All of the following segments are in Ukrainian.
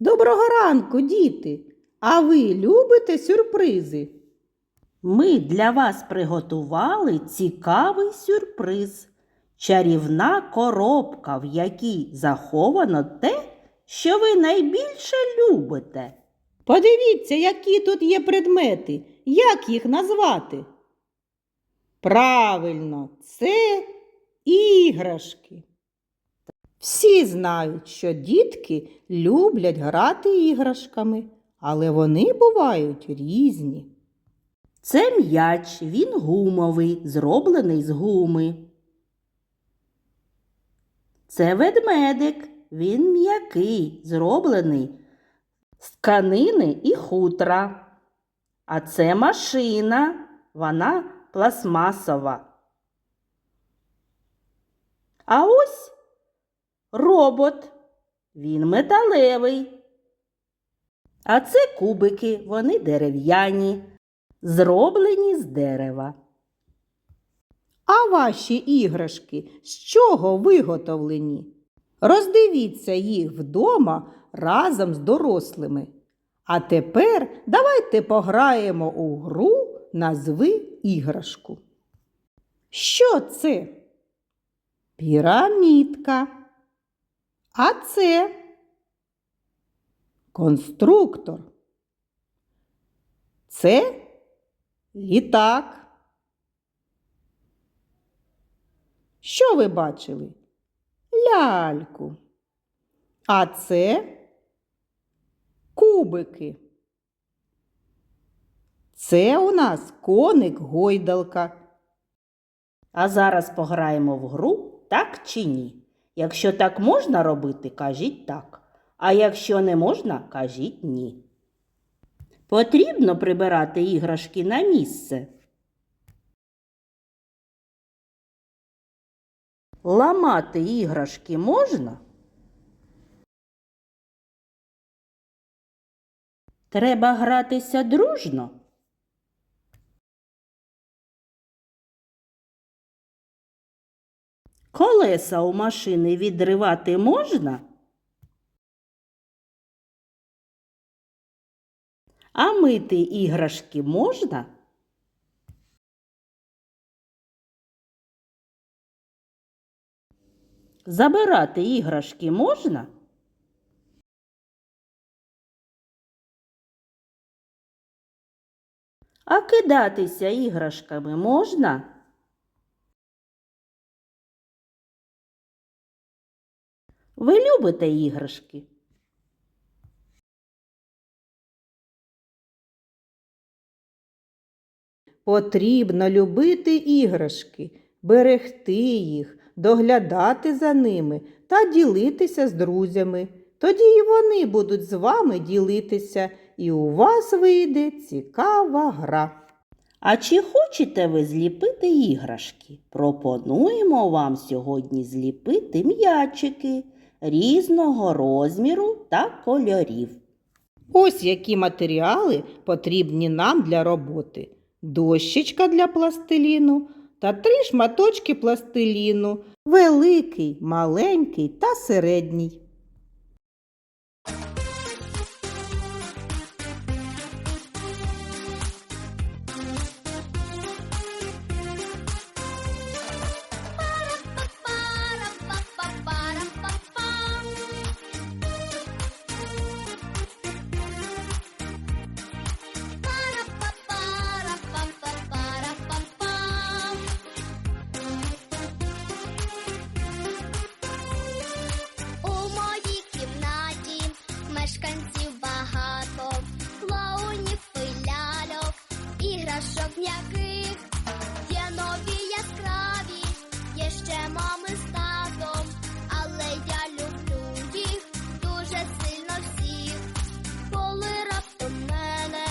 Доброго ранку, діти! А ви любите сюрпризи? Ми для вас приготували цікавий сюрприз. Чарівна коробка, в якій заховано те, що ви найбільше любите. Подивіться, які тут є предмети. Як їх назвати? Правильно, це іграшки. Всі знають, що дітки люблять грати іграшками, але вони бувають різні. Це м'яч, він гумовий, зроблений з гуми. Це ведмедик, він м'який, зроблений з тканини і хутра. А це машина, вона пластмасова. А ось робот, він металевий. А це кубики, вони дерев'яні, зроблені з дерева. А ваші іграшки з чого виготовлені? Роздивіться їх вдома разом з дорослими. А тепер давайте пограємо у гру назви іграшку. Що це? Пірамідка. А це конструктор. Це літак. Що ви бачили? Ляльку. А це кубики. Це у нас коник гойдалка. А зараз пограємо в гру так чи ні. Якщо так можна робити, кажіть так. А якщо не можна, кажіть ні. Потрібно прибирати іграшки на місце. Ламати іграшки можна? Треба гратися дружно. Колеса у машини відривати можна? А мити іграшки можна? Забирати іграшки можна? А кидатися іграшками можна? Ви любите іграшки? Потрібно любити іграшки, берегти їх, доглядати за ними та ділитися з друзями. Тоді і вони будуть з вами ділитися, і у вас вийде цікава гра. А чи хочете ви зліпити іграшки? Пропонуємо вам сьогодні зліпити м'ячики різного розміру та кольорів. Ось які матеріали потрібні нам для роботи: дощечка для пластиліну та три шматочки пластиліну, великий, маленький та середній. Мами ми з татом, але я люблю їх дуже сильно всіх, коли раптом мене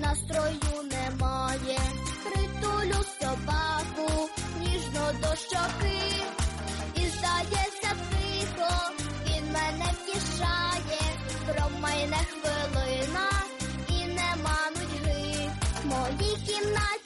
настрою немає, притулю собаку, ніжно до щоки, і здається тихо, він мене втішає, про мене хвилина і нема нудьги в моїй кімнаті.